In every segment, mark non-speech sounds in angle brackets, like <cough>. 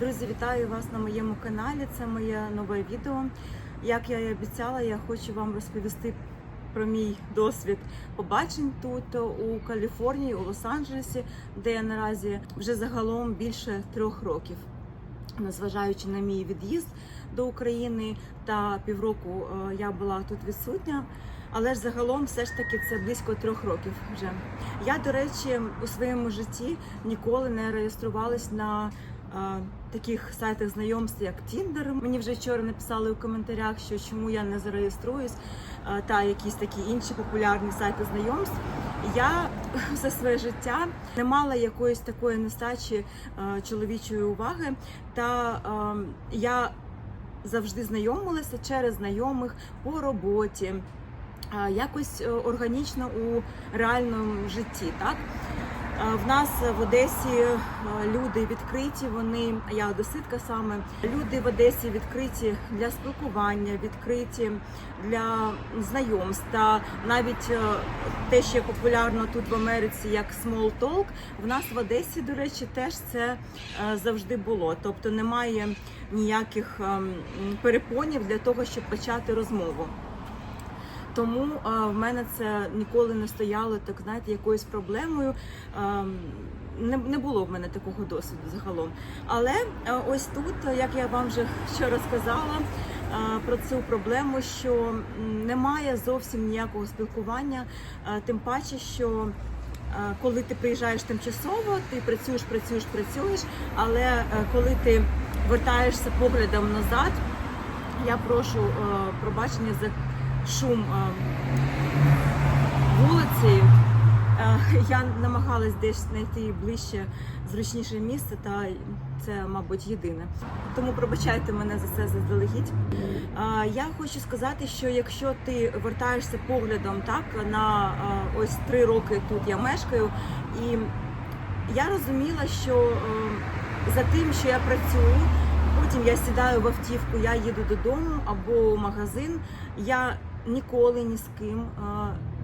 Друзі, вітаю вас на моєму каналі. Це моє нове відео. Як я і обіцяла, я хочу вам розповісти про мій досвід побачень тут у Каліфорнії, у Лос-Анджелесі, де я наразі вже загалом більше трьох років. Незважаючи на мій від'їзд до України та півроку е, я була тут відсутня. Але ж загалом все ж таки це близько трьох років вже. Я, до речі, у своєму житті ніколи не реєструвалась на таких сайтах знайомств, як Tinder. Мені вже вчора написали у коментарях, що чому я не зареєструюсь, та якісь такі інші популярні сайти знайомств. Я <laughs> все своє життя не мала якоїсь такої нестачі чоловічої уваги, та я завжди знайомилася через знайомих по роботі якось е, органічно у реальному житті. Так в нас в Одесі е, люди відкриті. Вони я одеситка саме. Люди в Одесі відкриті для спілкування, відкриті для знайомств. Та навіть е, те, що популярно тут в Америці, як small talk, в нас в Одесі, до речі, теж це е, завжди було. Тобто немає ніяких ем, перепонів для того, щоб почати розмову. Тому в мене це ніколи не стояло так, знаєте, якоюсь проблемою. Не, не було в мене такого досвіду загалом. Але ось тут, як я вам вже вчора сказала про цю проблему, що немає зовсім ніякого спілкування, тим паче, що коли ти приїжджаєш тимчасово, ти працюєш, працюєш, працюєш, але коли ти вертаєшся поглядом назад, я прошу пробачення за шум вулиці. Я намагалась десь знайти ближче, зручніше місце, та це, мабуть, єдине. Тому пробачайте мене за це заздалегідь. Я хочу сказати, що якщо ти вертаєшся поглядом так на ось три роки тут я мешкаю, і я розуміла, що е, за тим, що я працюю, потім я сідаю в автівку, я їду додому або в магазин. Я ніколи ні з ким е,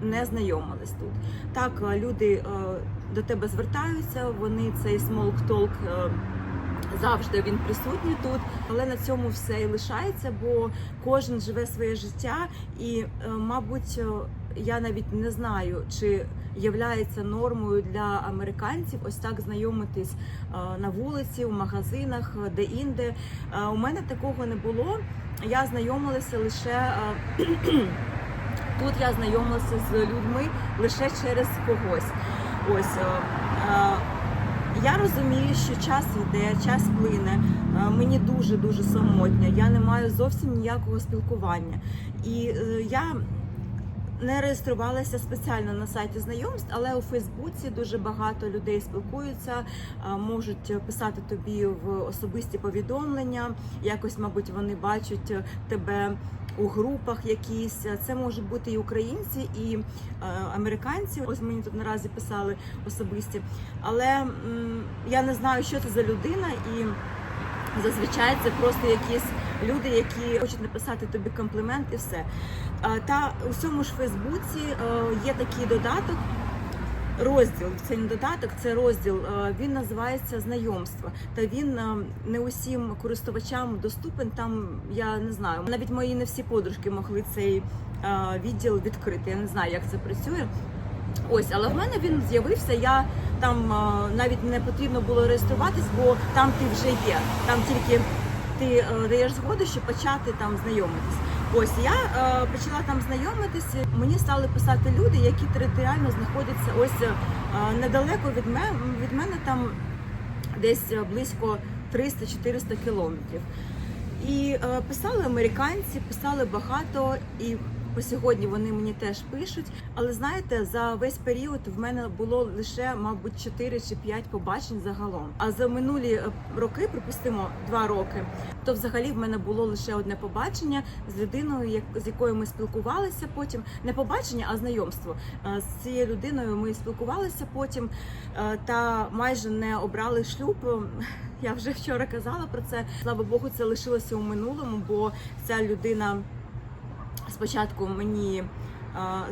не знайомилась тут. Так, е, люди е, до тебе звертаються, вони цей е, Завжди він присутній тут, але на цьому все і лишається, бо кожен живе своє життя, і, мабуть, я навіть не знаю, чи являється нормою для американців ось так знайомитись на вулиці, у магазинах, е, де інде. Е, У мене такого не було. Я знайомилася лише е, <clears throat> тут. Я знайомилася з людьми лише через когось. Ось. е, е, я розумію, що час йде, час плине. Мені дуже дуже самотня. Я не маю зовсім ніякого спілкування. І я не реєструвалася спеціально на сайті знайомств, але у Фейсбуці дуже багато людей спілкуються, е, можуть писати тобі в особисті повідомлення. Якось, мабуть, вони бачать тебе. У групах якісь це можуть бути і українці, і е, американці. Ось мені тут наразі писали особисті. Але я не знаю, що це за людина, і зазвичай це просто якісь люди, які хочуть написати тобі комплімент і все. Та у цьому ж Фейсбуці е, є такий додаток. Розділ це не додаток, це розділ. е, Він називається знайомство. Та він е, не усім користувачам доступен. Там я не знаю, навіть мої не всі подружки могли цей відділ відкрити. Я не знаю, як це працює. Ось, але в мене він з'явився. Я там навіть не потрібно було реєструватись, бо там ти вже є. Там тільки ти е, даєш згоду, щоб почати там знайомитись. Ось я е, почала там знайомитися. Мені стали писати люди, які територіально знаходяться ось е, недалеко від мене. Від мене там десь е, близько 300-400 кілометрів. І е, писали американці, писали багато, і по сьогодні вони мені теж пишуть. Але знаєте, за весь період в мене було лише, мабуть, 4 чи 5 побачень загалом. А за минулі е, роки, припустимо, 2 роки, то взагалі в мене було лише одне побачення з людиною, з якою ми спілкувалися потім. Не побачення, а знайомство. Е, З цією людиною ми спілкувалися потім е, та майже не обрали шлюб. Я вже вчора казала про це. Слава Богу, це лишилося у минулому, бо ця людина спочатку мені е,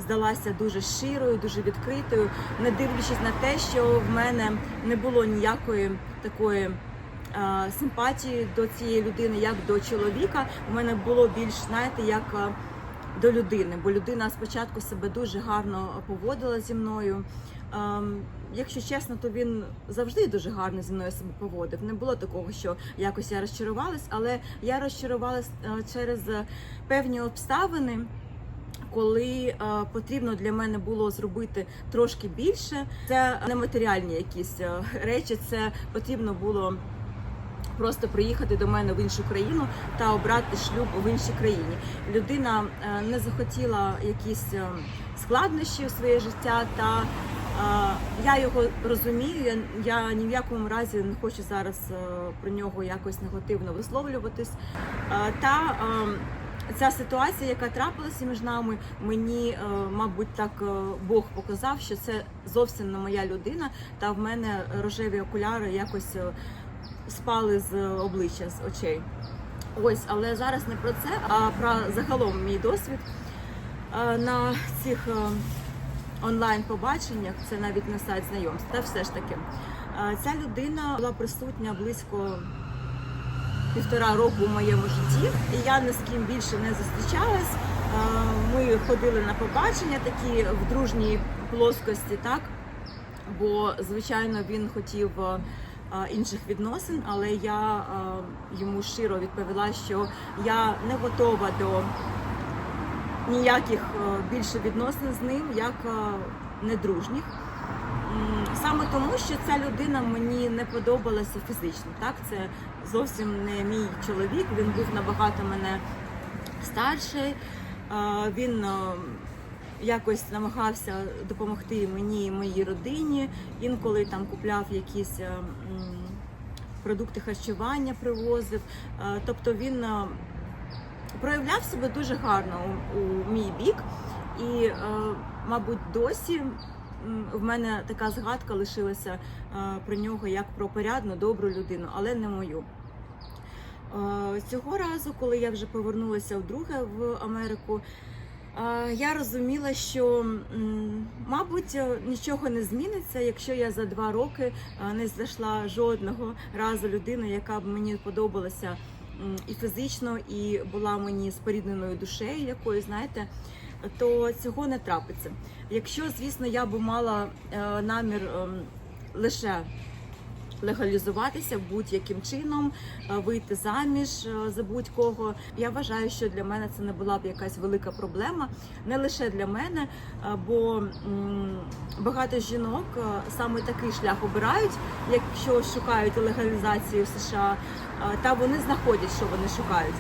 здалася дуже щирою, дуже відкритою, не дивлячись на те, що в мене не було ніякої такої е, симпатії до цієї людини як до чоловіка. У мене було більш, знаєте, як е, до людини, бо людина спочатку себе дуже гарно поводила зі мною. Ем, якщо чесно, то він завжди дуже гарно зі мною себе поводив. Не було такого, що якось я розчарувалась, але я розчарувалась е, через певні обставини. Коли е, потрібно для мене було зробити трошки більше, це нематеріальні якісь е, речі, це потрібно було просто приїхати до мене в іншу країну та обрати шлюб в іншій країні. Людина не захотіла якісь складнощі у своє життя, та я його розумію. Я, ні в якому разі не хочу зараз е, про нього якось негативно висловлюватись. Та Ця ситуація, яка трапилася між нами, мені, е, мабуть, так е, Бог показав, що це зовсім не моя людина, та в мене рожеві окуляри якось спали з обличчя, з очей. Ось, але зараз не про це, а про загалом мій досвід на цих онлайн-побаченнях, це навіть не сайт знайомств, та все ж таки. е, Ця людина була присутня близько півтора року в моєму житті, і я ні з ким більше не зустрічалась. Е, Ми ходили на побачення такі в дружній плоскості, так бо звичайно він хотів е, інших відносин, але я йому щиро відповіла, що я не готова до ніяких е, більше відносин з ним, як е, недружніх. Саме тому, що ця людина мені не подобалася фізично. Так, це зовсім не мій чоловік. Він був набагато мене старший. Е, Він якось намагався допомогти мені і моїй родині. Інколи там купляв якісь продукти харчування, привозив. Тобто він проявляв себе дуже гарно у, у мій бік, і, е, мабуть, досі в мене така згадка лишилася е, про нього як про порядну, добру людину, але не мою. Е, Цього разу, коли я вже повернулася вдруге в Америку, е, я розуміла, що, мабуть, е, нічого не зміниться, якщо я за два роки е, не знайшла жодного разу людину, яка б мені подобалася і фізично, і була мені спорідненою душею якою, знаєте, то цього не трапиться. Якщо, звісно, я би мала е, намір ем, лише легалізуватися будь-яким чином, е, вийти заміж е, за будь-кого. Я вважаю, що для мене це не була б якась велика проблема, не лише для мене, е, бо багато жінок саме такий шлях обирають, якщо шукають легалізацію в США, та вони знаходять, що вони шукають.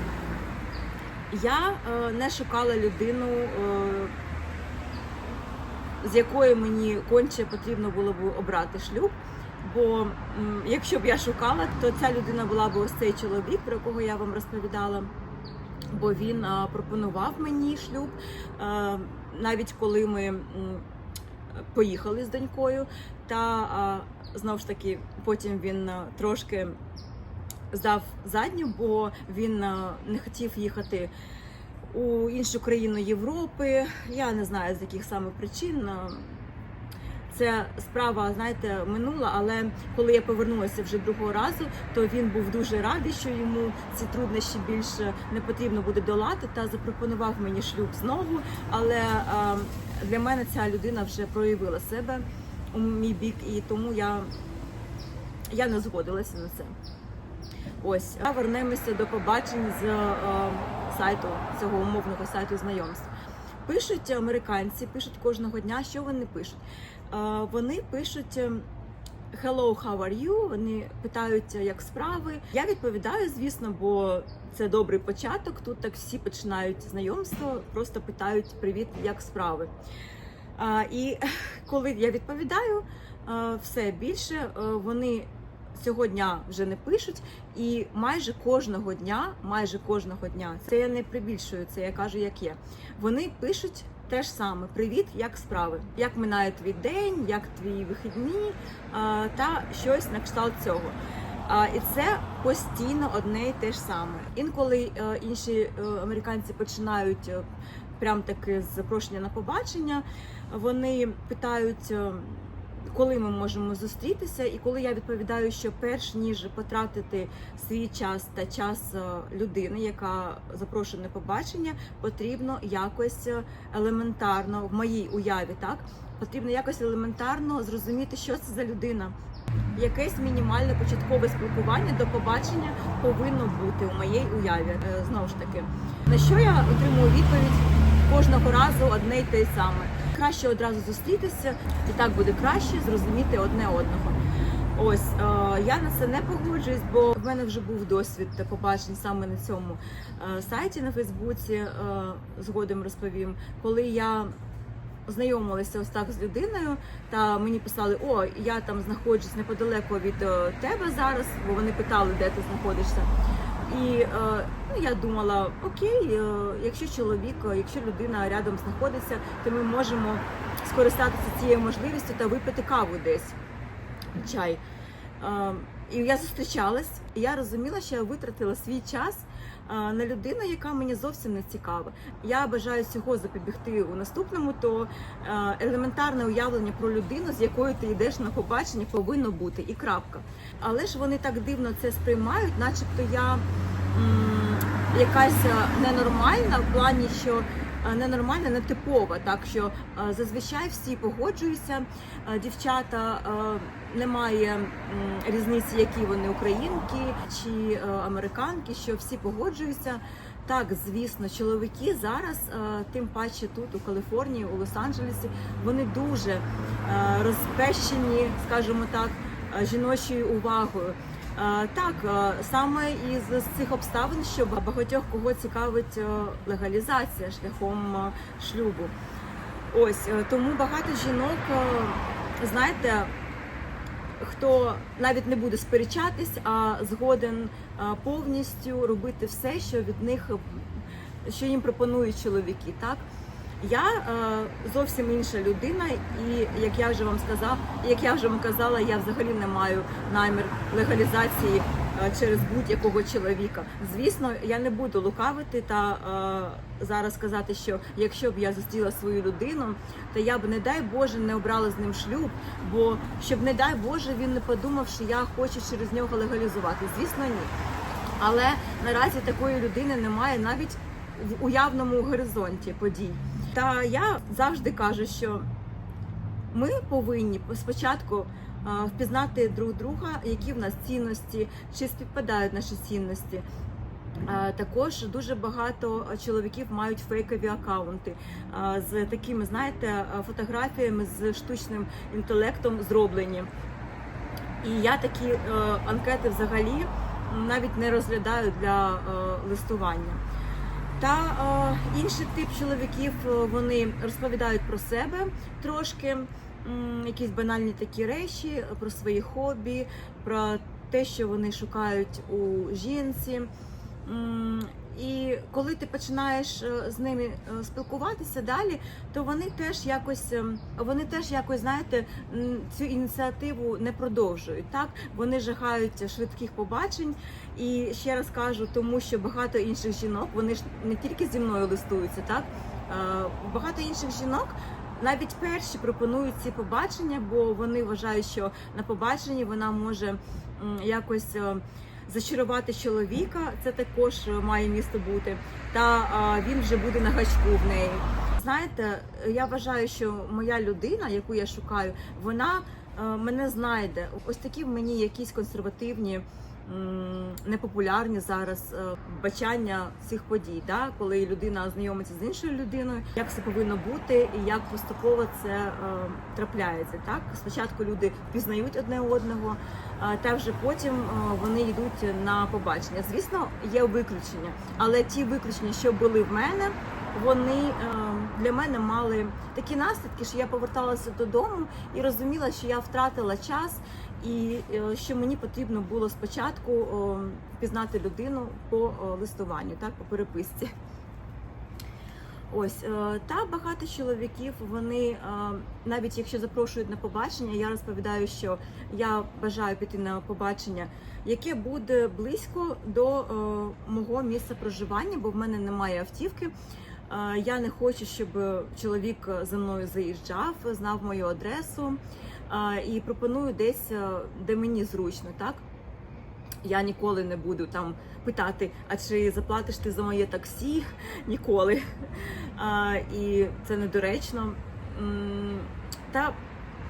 Я не шукала людину. з якою мені конче потрібно було б обрати шлюб. Бо якщо б я шукала, то ця людина була б ось цей чоловік, про якого я вам розповідала. Бо він пропонував мені шлюб, навіть коли ми поїхали з донькою. Та знову ж таки, потім він трошки здав задню, бо він не хотів їхати у іншу країну Європи. Я не знаю з яких саме причин. Це справа, знаєте, минула, але коли я повернулася вже другого разу, то він був дуже радий, що йому ці труднощі більше не потрібно буде долати, та запропонував мені шлюб знову. Але для мене ця людина вже проявила себе у мій бік, і тому я, я не згодилася на це. Ось вернемося до побачень з е, сайту цього умовного сайту знайомств. Пишуть американці, пишуть кожного дня. Що вони пишуть? Е, вони пишуть. е, Hello, how are you? Вони питають, як справи. Я відповідаю, звісно, бо це добрий початок. Тут так всі починають знайомство, просто питають привіт, як справи. І <laughs> коли я відповідаю, а, все більше а, вони цього дня вже не пишуть, і майже кожного дня, майже кожного дня, це я не прибільшую, це я кажу, як є. Вони пишуть те ж саме: Привіт, як справи, як минає твій день, як твої вихідні, та щось на кшталт цього. І це постійно одне і те ж саме. Інколи е, інші е, американці починають е, прям таки з запрошення на побачення. Вони питають. Коли ми можемо зустрітися, і коли я відповідаю, що перш ніж потратити свій час та час е, людини, яка запрошує на побачення, потрібно якось е, елементарно в моїй уяві, так потрібно якось елементарно зрозуміти, що це за людина. Якесь мінімальне початкове спілкування до побачення повинно бути у моїй уяві. Е, Знову ж таки, на що я отримую відповідь кожного разу одне й те саме. Краще одразу зустрітися, і так буде краще зрозуміти одне одного. Ось е, я на це не погоджуюсь, бо в мене вже був досвід побачень саме на цьому е, сайті на Фейсбуці. Е, згодом розповім, коли я знайомилася ось так з людиною, та мені писали: О, я там знаходжусь неподалеку від тебе зараз, бо вони питали, де ти знаходишся. І е, ну, я думала, окей, е, якщо чоловік, е, якщо людина рядом знаходиться, то ми можемо скористатися цією можливістю та випити каву десь чай. І я зустрічалась, і я розуміла, що я витратила свій час на людину, яка мені зовсім не цікава. Я бажаю цього запобігти у наступному, то елементарне уявлення про людину, з якою ти йдеш на побачення, повинно бути і крапка. Але ж вони так дивно це сприймають, начебто я м, якась е, ненормальна в плані, що ненормальна, нетипова, так що е, зазвичай всі погоджуються, е, дівчата. е, Немає різниці, які вони українки чи е, американки, що всі погоджуються. Так, звісно, чоловіки зараз, е, тим паче тут у Каліфорнії, у Лос-Анджелесі, вони дуже е, розпещені, скажімо так, е, жіночою увагою. Е, Так, е, саме із цих обставин, що багатьох кого цікавить е, легалізація шляхом шлюбу. Ось тому багато жінок, знаєте, хто навіть не буде сперечатись, а згоден повністю робити все, що від них що їм пропонують чоловіки. Так я е, зовсім інша людина, і як я вже вам сказав, як я вже вам казала, я взагалі не маю намір легалізації е, через будь-якого чоловіка. Звісно, я не буду лукавити та е, зараз сказати, що якщо б я зустріла свою людину, то я б не дай Боже не обрала з ним шлюб, бо щоб не дай Боже він не подумав, що я хочу через нього легалізувати. Звісно, ні. Але наразі такої людини немає навіть в уявному горизонті подій. Та я завжди кажу, що ми повинні спочатку впізнати друг друга, які в нас цінності, чи співпадають наші цінності. Також дуже багато чоловіків мають фейкові акаунти з такими, знаєте, фотографіями з штучним інтелектом зроблені. І я такі е, анкети взагалі навіть не розглядаю для е, листування. Та е, інший тип чоловіків е, вони розповідають про себе трошки, якісь банальні такі речі, про свої хобі, про те, що вони шукають у жінці. І коли ти починаєш е, з ними е, спілкуватися далі, то вони теж якось ем, вони теж якось знаєте цю ініціативу не продовжують. Так вони жагають швидких побачень. І ще раз кажу, тому що багато інших жінок вони ж не тільки зі мною листуються, так Е, багато інших жінок. Навіть перші пропонують ці побачення, бо вони вважають, що на побаченні вона може якось зачарувати чоловіка. Це також е, має місто бути. Та він вже буде на гачку в неї. Знаєте, я вважаю, що моя людина, яку я шукаю, вона е, мене знайде. Ось такі в мені якісь консервативні. Непопулярні зараз е, бачання цих подій, да? коли людина знайомиться з іншою людиною, як це повинно бути і як поступово це е, трапляється. Так спочатку люди впізнають одне одного, та вже потім е, вони йдуть на побачення. Звісно, є виключення, але ті виключення, що були в мене, вони для мене мали такі наслідки, що я поверталася додому і розуміла, що я втратила час, і е, що мені потрібно було спочатку впізнати людину по листуванню, так по переписці. Ось е, та багато чоловіків. Вони е, навіть якщо запрошують на побачення, я розповідаю, що я бажаю піти на побачення, яке буде близько до мого місця проживання, бо в мене немає автівки. Я не хочу, щоб чоловік за мною заїжджав, знав мою адресу. І пропоную десь, е, де мені зручно, так? Я ніколи не буду там питати, а чи заплатиш ти за моє таксі? <laughs> Ніколи. А, і це недоречно. Та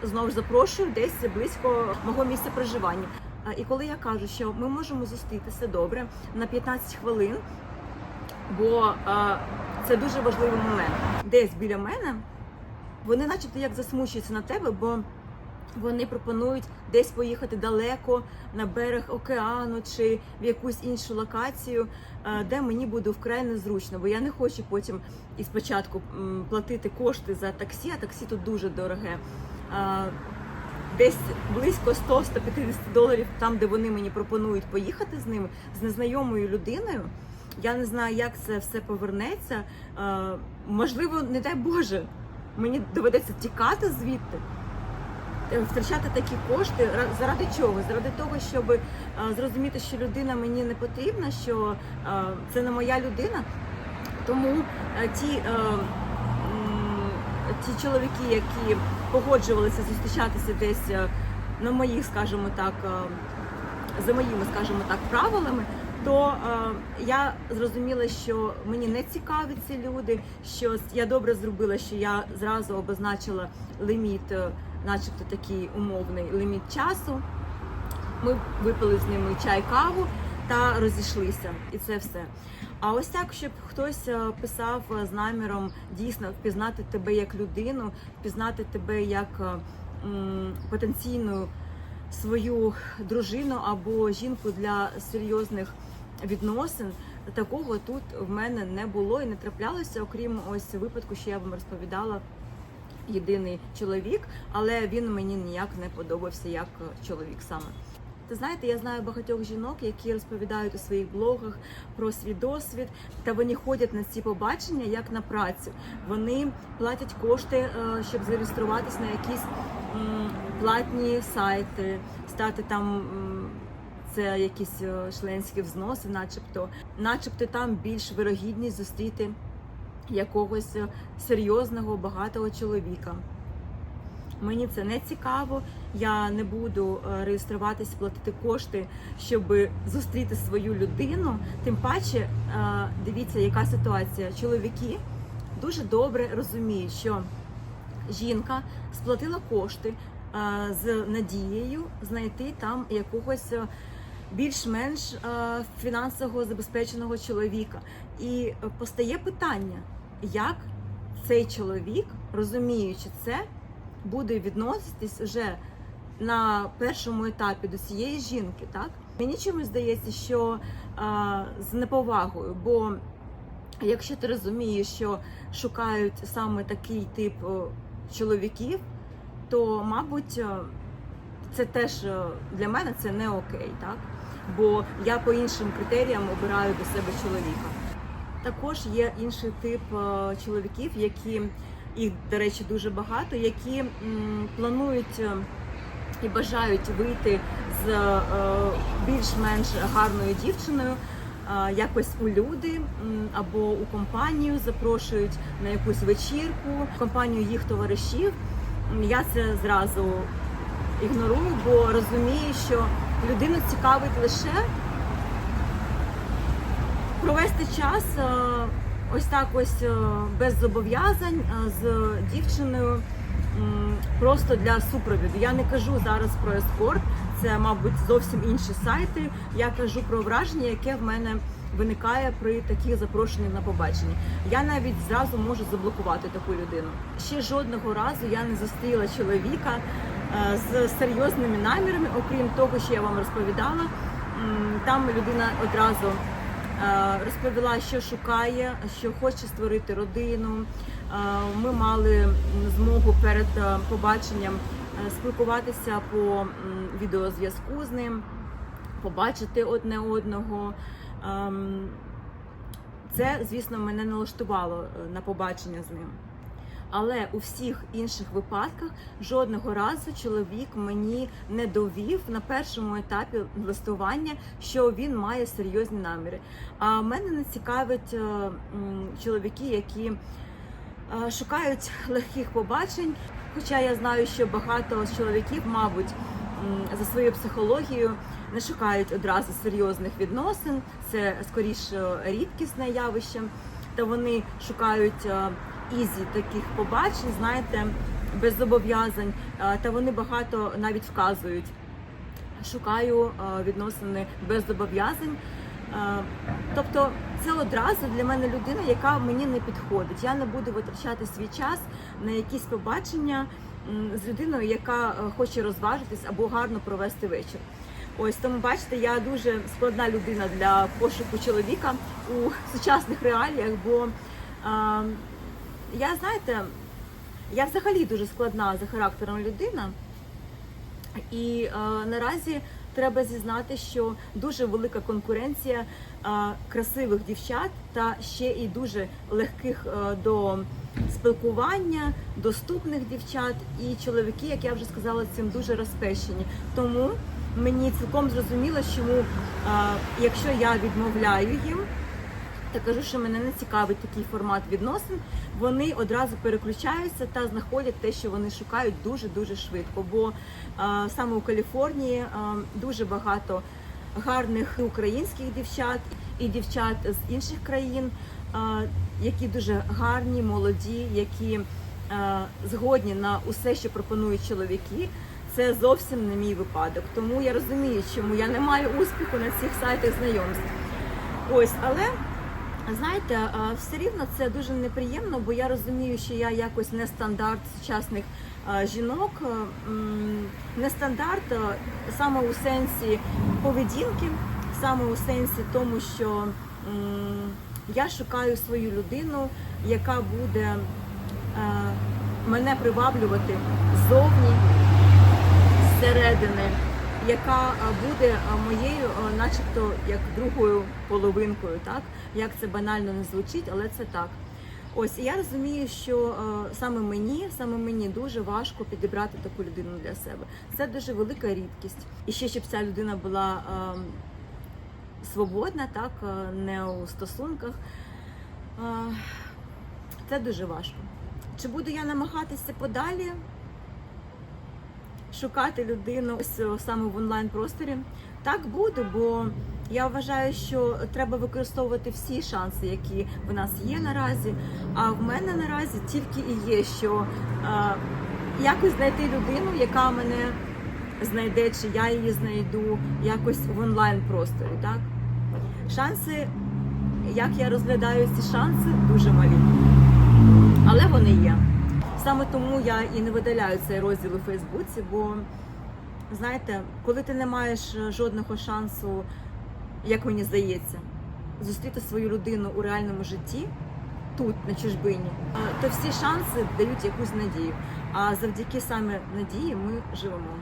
знову ж запрошую десь близько мого місця проживання. А, І коли я кажу, що ми можемо зустрітися добре на 15 хвилин, бо а, це дуже важливий момент. Десь біля мене вони, начебто, як засмучуються на тебе, бо вони пропонують десь поїхати далеко на берег океану чи в якусь іншу локацію, е, де мені буде вкрай незручно, бо я не хочу потім і спочатку платити кошти за таксі, а таксі тут дуже дороге. Е, Десь близько 100-150 доларів, там, де вони мені пропонують поїхати з ними, з незнайомою людиною. Я не знаю, як це все повернеться. Е, можливо, не дай Боже, мені доведеться тікати звідти втрачати такі кошти заради чого? Заради того, щоб е, зрозуміти, що людина мені не потрібна, що е, це не моя людина. Тому е, ті, е, ті чоловіки, які погоджувалися зустрічатися десь е, на моїх, скажімо так, е, за моїми, скажімо так, правилами. То е, я зрозуміла, що мені не цікаві ці люди. Що я добре зробила, що я зразу обозначила ліміт, е, начебто такий умовний ліміт часу. Ми випили з ними чай, каву та розійшлися, і це все. А ось так, щоб хтось е, писав е, з наміром дійсно впізнати тебе як людину, впізнати тебе як е, потенційну свою дружину або жінку для серйозних відносин. Такого тут в мене не було і не траплялося, окрім ось випадку, що я вам розповідала. Єдиний чоловік, але він мені ніяк не подобався як чоловік саме. Ти знаєте, я знаю багатьох жінок, які розповідають у своїх блогах про свій досвід, та вони ходять на ці побачення як на працю. Вони платять кошти, е, щоб зареєструватися на якісь платні сайти, стати там. Це якісь е, членські взноси, начебто, начебто там більш вирогідність зустріти якогось е, серйозного, багатого чоловіка. Мені це не цікаво. Я не буду е, реєструватися, платити кошти, щоб зустріти свою людину. Тим паче, е, дивіться, яка ситуація. Чоловіки дуже добре розуміють, що жінка сплатила кошти з надією знайти там якогось. Більш-менш фінансово забезпеченого чоловіка, і постає питання, як цей чоловік, розуміючи це, буде відноситись вже на першому етапі до цієї жінки, так? Мені чомусь здається, що а, з неповагою, бо якщо ти розумієш, що шукають саме такий тип чоловіків, то, мабуть, це теж для мене це не окей, так? Бо я по іншим критеріям обираю до себе чоловіка. Також є інший тип е, чоловіків, які їх, до речі, дуже багато, які планують е, і бажають вийти з е, більш-менш гарною дівчиною. Якось у люди або у компанію запрошують на якусь вечірку, компанію їх товаришів. Я це зразу ігнорую, бо розумію, що людину цікавить лише провести час е, ось так ось е, без зобов'язань е, з дівчиною просто для супровіду. Я не кажу зараз про ескорт, це, мабуть, зовсім інші сайти. Я кажу про враження, яке в мене виникає при таких запрошеннях на побачення. Я навіть зразу можу заблокувати таку людину. Ще жодного разу я не зустріла чоловіка з серйозними намірами, окрім того, що я вам розповідала. Там людина одразу розповіла, що шукає, що хоче створити родину. Е, Ми мали змогу перед е, побаченням е, спілкуватися по відеозв'язку з ним, побачити одне одного. Ем, Це, звісно, мене налаштувало е, на побачення з ним. Але у всіх інших випадках жодного разу чоловік мені не довів на першому етапі листування, що він має серйозні наміри. А мене не цікавить е, чоловіки, які е, шукають легких побачень, Хоча я знаю, що багато чоловіків, мабуть, за своєю психологією не шукають одразу серйозних відносин, це скоріше рідкісне явище, та вони шукають е, ізі таких побачень, знаєте, без зобов'язань, Е, та вони багато навіть вказують. Шукаю е, відносини без зобов'язань. Е, Тобто це одразу для мене людина, яка мені не підходить. Я не буду витрачати свій час на якісь побачення з людиною, яка хоче розважитись або гарно провести вечір. Ось тому бачите, я дуже складна людина для пошуку чоловіка у сучасних реаліях, бо е, я знаєте, я взагалі дуже складна за характером людина. І е, наразі треба зізнати, що дуже велика конкуренція е, красивих дівчат та ще і дуже легких е, до спілкування, доступних дівчат. І чоловіки, як я вже сказала, цим дуже розпещені. Тому мені цілком зрозуміло, чому е, якщо я відмовляю їм та кажу, що мене не цікавить такий формат відносин, вони одразу переключаються та знаходять те, що вони шукають дуже дуже швидко. Бо е, саме у Каліфорнії е, дуже багато гарних українських дівчат і дівчат з інших країн, е, які дуже гарні, молоді, які е, згодні на усе, що пропонують чоловіки. Це зовсім не мій випадок. Тому я розумію, чому я не маю успіху на цих сайтах знайомств. Ось, але Знаєте, все рівно це дуже неприємно, бо я розумію, що я якось не стандарт сучасних жінок, а, м, не стандарт саме у сенсі поведінки, саме у сенсі тому, що я шукаю свою людину, яка буде мене приваблювати ззовні, зсередини, яка буде моєю, начебто, як другою половинкою, так як це банально не звучить, але це так. Ось я розумію, що е, саме мені, саме мені дуже важко підібрати таку людину для себе. Це дуже велика рідкість. І ще щоб ця людина була е, свободна, так е, не у стосунках. Е, це дуже важко. Чи буду я намагатися подалі? Шукати людину ось е, саме в онлайн просторі. Так буде, бо я вважаю, що треба використовувати всі шанси, які в нас є наразі. А в мене наразі тільки і є, що е, якось знайти людину, яка мене знайде, чи я її знайду якось в онлайн просторі. Так шанси, як я розглядаю ці шанси, дуже малі, але вони є. Саме тому я і не видаляю цей розділ у Фейсбуці, бо знаєте, коли ти не маєш жодного шансу, як мені здається, зустріти свою людину у реальному житті тут, на чужбині, то всі шанси дають якусь надію. А завдяки саме надії ми живемо.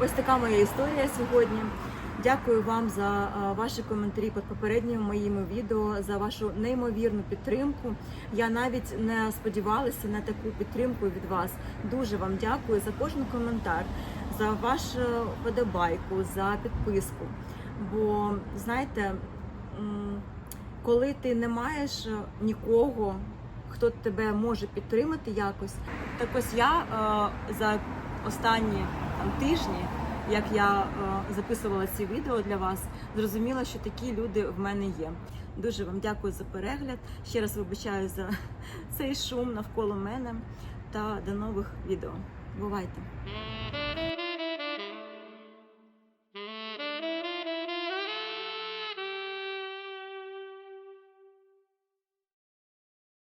Ось така моя історія сьогодні. Дякую вам за ваші коментарі під попередніми моїми відео, за вашу неймовірну підтримку. Я навіть не сподівалася на таку підтримку від вас. Дуже вам дякую за кожен коментар, за вашу подобайку, за підписку. Бо знаєте, коли ти не маєш е, нікого, хто тебе може підтримати якось, так ось я е, за останні там тижні як я е, записувала ці відео для вас, зрозуміла, що такі люди в мене є. Дуже вам дякую за перегляд. Ще раз вибачаю за <laughs> цей шум навколо мене та до нових відео. Бувайте!